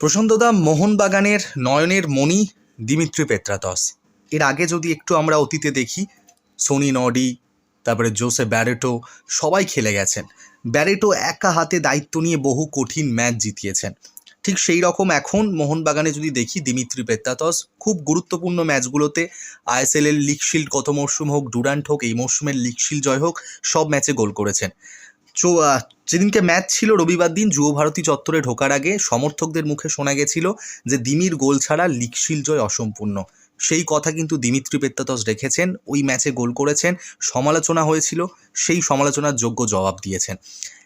প্রশান্তদা মোহনবাগানের নয়নের মণি Dimitri Petratos. এর আগে যদি একটু আমরা অতীতে দেখি, সোনি নডি, তারপরে জোসে ব্যারেটো, সবাই খেলে গেছেন। ব্যারেটো একা হাতে দায়িত্ব নিয়ে বহু কঠিন ম্যাচ জিতিয়েছেন। ঠিক সেই রকম এখন মোহনবাগানে যদি দেখি, দিমিত্রি পেত্রাতস খুব গুরুত্বপূর্ণ ম্যাচগুলোতে আইএসএল এর লিগ শিল্ড গত মরশুম হোক, ডুরান্ট হোক, এই মরশুমের লিগ শিল্ড জয় হোক, সব ম্যাচে গোল করেছেন। যেদিনকে ম্যাচ ছিল রবিবার দিন, যুব ভারতী চত্বরে ঢোকার আগে সমর্থকদের মুখে শোনা গেছিল যে, দিমির গোল ছাড়া লিগ শিল্ড জয় অসম্পূর্ণ। সেই কথা কিন্তু দিমিত্রি পেত্তাতস রেখেছেন, ওই ম্যাচে গোল করেছেন, সমালোচনা হয়েছিল, সেই সমালোচনার যোগ্য জবাব দিয়েছেন।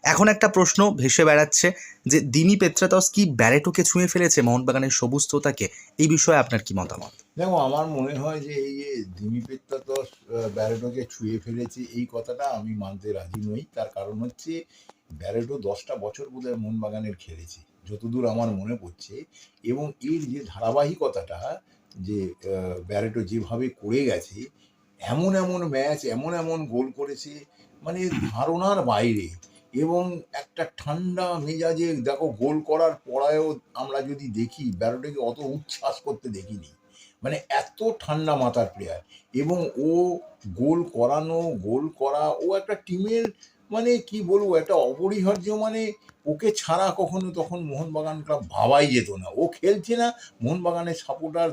এখন একটা প্রশ্ন ভেসে বেড়াচ্ছে যে দিমি পেত্রাতস কি ব্যারেটোকে ছুঁয়ে ফেলেছে মোহনবাগানের সবুজতাকে এই বিষয়ে আপনার কি মতামত? দেখো, আমার মনে হয় যে এই যে দিমি পেত্তাতস ব্যারেটোকে ছুঁয়ে ফেলেছে, এই কথাটা আমি মানতে রাজি নই। তার কারণ হচ্ছে, ব্যারেটো দশটা বছর বোধহয় মোহনবাগানের খেলেছে, যতদূর আমার মনে পড়ছে। এবং এর যে ধারাবাহিকতাটা যে ব্যারেটো যেভাবে করে গেছে, এমন এমন ম্যাচ, এমন এমন গোল করেছে মানে ধারণার বাইরে এবং একটা ঠান্ডা মেজাজে দেখো গোল করার পরেও আমরা যদি দেখি, ব্যারোটাকে অত উচ্ছ্বাস করতে দেখিনি। মানে এত ঠান্ডা মাথার প্লেয়ার এবং ও গোল করানো, গোল করা, ও একটা টিমের মানে কি বলব একটা অপরিহার্য মানে ওকে ছাড়া কখনো তখন মোহনবাগান ক্লাব ভাবাই যেত না। ও খেলছে না মোহনবাগানের সাপোর্টার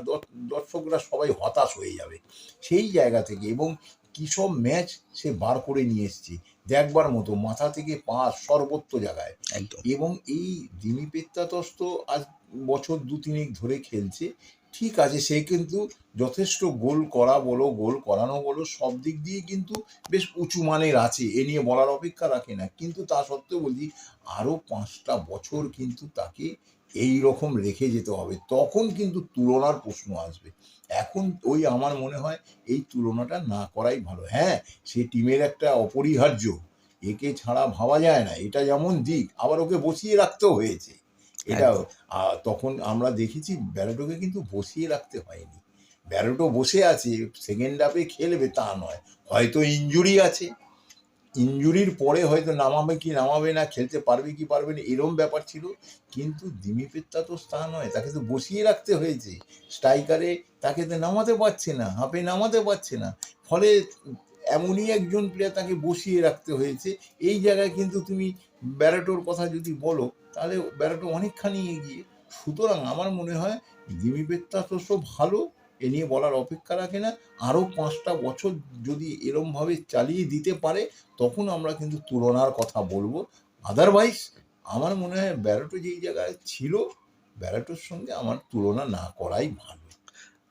দর্শকরা সবাই হতাশ হয়ে যাবে সেই জায়গা থেকে এবং কী সব ম্যাচ সে বার করে নিয়ে এসছে দেখবার মতো মাথা থেকে পা সর্বত্র জায়গায়। একদম। এবং এই দিমি পেত্তাতস আজ বছর দু তিনেক ধরে খেলছে ঠিক আছে, সে কিন্তু যথেষ্ট গোল করা বলো, গোল করানো বলো, সব দিক দিয়ে কিন্তু বেশ উঁচু মানের আছে, এ নিয়ে বলার অপেক্ষা রাখে না। কিন্তু তা সত্ত্বেও বলছি আরও পাঁচটা বছর কিন্তু তাকে এই রকম রেখে যেতে হবে, তখন কিন্তু তুলনার প্রশ্ন আসবে। এখন ওই আমার মনে হয় এই তুলনাটা না করাই ভালো। হ্যাঁ সে টিমের একটা অপরিহার্য, একে ছাড়া ভাবা যায় না, এটা যেমন দিক, আবার ওকে বসিয়ে রাখতেও হয়েছে। এটা তখন আমরা দেখেছি ব্যারোটোকে কিন্তু বসিয়ে রাখতে হয়নি। ব্যারোটো বসে আছে সেকেন্ড হাফে খেলবে তা নয়। হয়তো ইঞ্জুরি আছে। ইঞ্জুরির পরে হয়তো নামাবে কি নামাবে না খেলতে পারবে কি পারবে না এরম ব্যাপার ছিল। কিন্তু দিমি পেত্তা তো তা নয় তাকে তো বসিয়ে রাখতে হয়েছে। স্ট্রাইকারে তাকে তো নামাতে পারছে না হাফে নামাতে পারছে না। ফলে এমনই একজন প্লেয়ার তাকে বসিয়ে রাখতে হয়েছে। এই জায়গায় কিন্তু তুমি ব্যারাটোর কথা যদি বলো, তাহলে ব্যারাটো অনেকখানি এগিয়ে। সুতরাং আমার মনে হয় তো সব ভালো, এ নিয়ে বলার অপেক্ষা রাখে না। আরও পাঁচটা বছর যদি এরমভাবে চালিয়ে দিতে পারে, তখন আমরা কিন্তু তুলনার কথা বলব। আদারওয়াইজ আমার মনে হয় ব্যারাটো যেই জায়গায় ছিল, ব্যারাটোর সঙ্গে আমার তুলনা না করাই ভালো।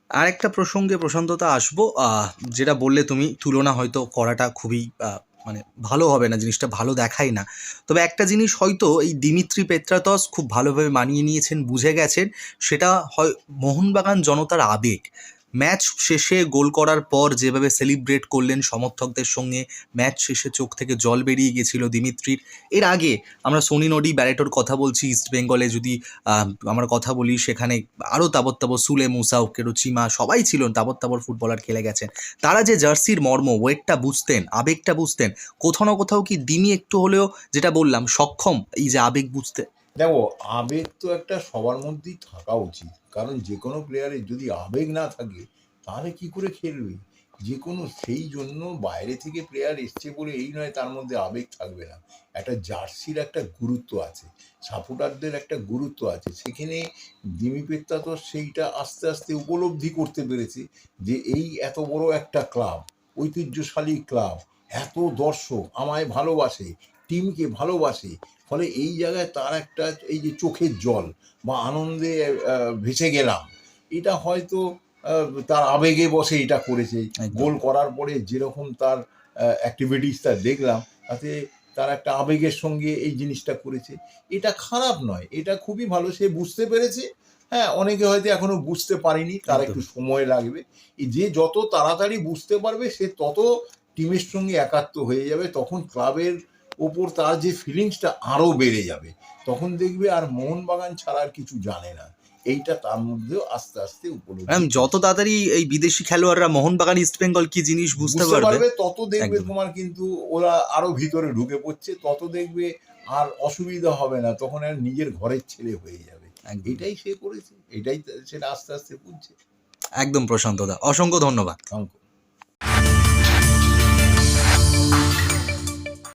আর একটা প্রসঙ্গে প্রশান্ততা আসব। যেটা বললে তুমি, তুলনা হয়তো করাটা খুবই মানে ভালো হবে না, জিনিসটা ভালো দেখায় না। তবে একটা জিনিস হয়তো এই দিমিত্রি পেত্রাতস খুব ভালোভাবে মানিয়ে নিয়েছেন, বুঝে গেছেন, সেটা হয় মোহনবাগান জনতার আবেগ। ম্যাচ শেষে গোল করার পর যেভাবে সেলিব্রেট করলেন সমর্থকদের সঙ্গে, ম্যাচ শেষে চোখ থেকে জল বেরিয়ে গেছিল দিমিত্রির। এর আগে আমরা সোনি নডি ব্যারেটোর কথা বলছি, ইস্ট বেঙ্গলে যদি আমরা কথা বলি, সেখানে আরও তাবৎ তাবৎ সুলে মুসাউ কেরোচিমা সবাই ছিলেন তাবৎ তাবৎ ফুটবলার খেলে গেছেন। তারা যে জার্সির মর্ম ওয়েটটা বুঝতেন, আবেগটা বুঝতেন, কোথাও না কোথাও কি দিমি একটু হলেও যেটা বললাম, সক্ষম, এই যে আবেগ বুঝতে দেখো, আবেগ তো একটা সবার মধ্যেই থাকা উচিত। কারণ যে কোনো প্লেয়ারের যদি আবেগ না থাকে, তাহলে কি করে খেলবে? যে কোনো সেই জন্য বাইরে থেকে প্লেয়ার এসছে বলে এই নয় তার মধ্যে আবেগ থাকবে না। একটা জার্সির একটা গুরুত্ব আছে, সাপোর্টারদের একটা গুরুত্ব আছে। সেখানে দিমি পেত্তা তো সেইটা আস্তে আস্তে উপলব্ধি করতে পেরেছে যে এই এত বড় একটা ক্লাব ঐতিহ্যশালী ক্লাব এত দর্শক আমায় ভালোবাসে টিমকে ভালোবাসে ফলে এই জায়গায় তার একটা এই যে চোখের জল বা আনন্দে ভেসে গেলাম। এটা হয়তো তার আবেগে বসে এটা করেছে। গোল করার পরে যেরকম তার অ্যাক্টিভিটিসটা দেখলাম তাতে তার একটা আবেগের সঙ্গে এই জিনিসটা করেছে। এটা খারাপ নয় এটা খুবই ভালো সে বুঝতে পেরেছে। হ্যাঁ অনেকে হয়তো এখনও বুঝতে পারেনি তার একটু সময় লাগবে। যে যত তাড়াতাড়ি বুঝতে পারবে সে তত টিমের সঙ্গে একাত্ম হয়ে যাবে তখন ক্লাবের ওপর তার যে ফিলিংসটা আরও বেড়ে যাবে তখন দেখবে আর মোহনবাগান ছাড়া আর কিছু জানে না। এইটা তার মধ্যেও আস্তে আস্তে উপলব্ধি ম্যাম যত তাড়াতাড়ি এই বিদেশি খেলোয়াড়রা মোহনবাগান ইস্ট বেঙ্গল কি জিনিস বুঝতে পারবে? তত দেখবে তোমার কিন্তু ওরা আরও ভিতরে ঢুকে পড়ছে তত দেখবে আর অসুবিধা হবে না তখন আর নিজের ঘরের ছেলে হয়ে যাবে। এটাই সে করেছে এটাই সেটা আস্তে আস্তে বুঝছে। একদম প্রশান্ত দা অসংখ্য ধন্যবাদ। অঙ্ক